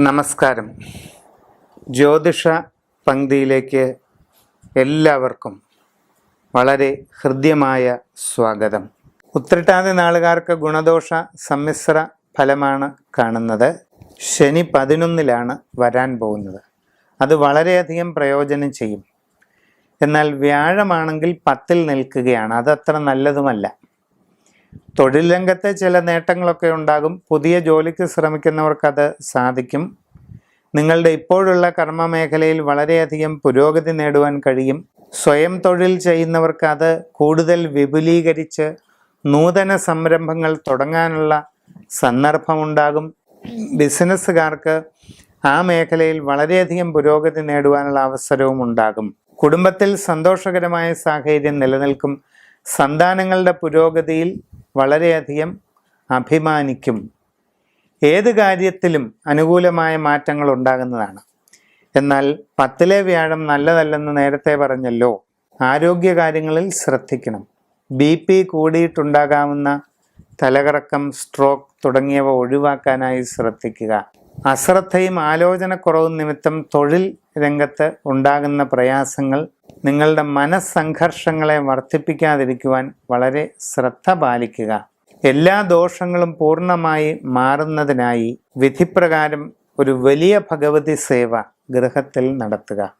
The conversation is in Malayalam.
നമസ്കാരം. ജ്യോതിഷ പങ്ക്തിയിലേക്ക് എല്ലാവർക്കും വളരെ ഹൃദ്യമായ സ്വാഗതം. ഉത്രട്ടാതി നാളുകാർക്ക് ഗുണദോഷ സമ്മിശ്ര ഫലമാണ് കാണുന്നത്. ശനി പതിനൊന്നിലാണ് വരാൻ പോകുന്നത്. അത് വളരെയധികം പ്രയോജനം ചെയ്യും. എന്നാൽ വ്യാഴമാണെങ്കിൽ പത്തിൽ നിൽക്കുകയാണ്. അതത്ര നല്ലതുമല്ല. തൊഴിൽ രംഗത്തെ ചില നേട്ടങ്ങളൊക്കെ ഉണ്ടാകും. പുതിയ ജോലിക്ക് ശ്രമിക്കുന്നവർക്കത് സാധിക്കും. നിങ്ങളുടെ ഇപ്പോഴുള്ള കർമ്മ മേഖലയിൽ വളരെയധികം പുരോഗതി നേടുവാൻ കഴിയും. സ്വയം തൊഴിൽ ചെയ്യുന്നവർക്ക് അത് കൂടുതൽ വിപുലീകരിച്ച് നൂതന സംരംഭങ്ങൾ തുടങ്ങാനുള്ള സന്ദർഭമുണ്ടാകും. ബിസിനസ്സുകാർക്ക് ആ മേഖലയിൽ വളരെയധികം പുരോഗതി നേടുവാനുള്ള അവസരവും ഉണ്ടാകും. കുടുംബത്തിൽ സന്തോഷകരമായ സാഹചര്യം നിലനിൽക്കും. സന്താനങ്ങളുടെ പുരോഗതിയിൽ വളരെയധികം അഭിമാനിക്കും. ഏത് കാര്യത്തിലും അനുകൂലമായ മാറ്റങ്ങൾ ഉണ്ടാകുന്നതാണ്. എന്നാൽ പത്തിലെ വ്യാഴം നല്ലതല്ലെന്ന് നേരത്തെ പറഞ്ഞല്ലോ. ആരോഗ്യ കാര്യങ്ങളിൽ ശ്രദ്ധിക്കണം. ബി പി കൂടിയിട്ടുണ്ടാകാവുന്ന തലകറക്കം സ്ട്രോക്ക് തുടങ്ങിയവ ഒഴിവാക്കാനായി ശ്രദ്ധിക്കുക. അശ്രദ്ധയും ആലോചനക്കുറവും നിമിത്തം തൊഴിൽ രംഗത്ത് ഉണ്ടാകുന്ന പ്രയാസങ്ങൾ നിങ്ങളുടെ മനസ്സംഘർഷങ്ങളെ വർദ്ധിപ്പിക്കാതിരിക്കുവാൻ വളരെ ശ്രദ്ധ പാലിക്കുക. എല്ലാ ദോഷങ്ങളും പൂർണമായി മാറുന്നതിനായി വിധിപ്രകാരം ഒരു വലിയ ഭഗവതി സേവ ഗൃഹത്തിൽ നടത്തുക.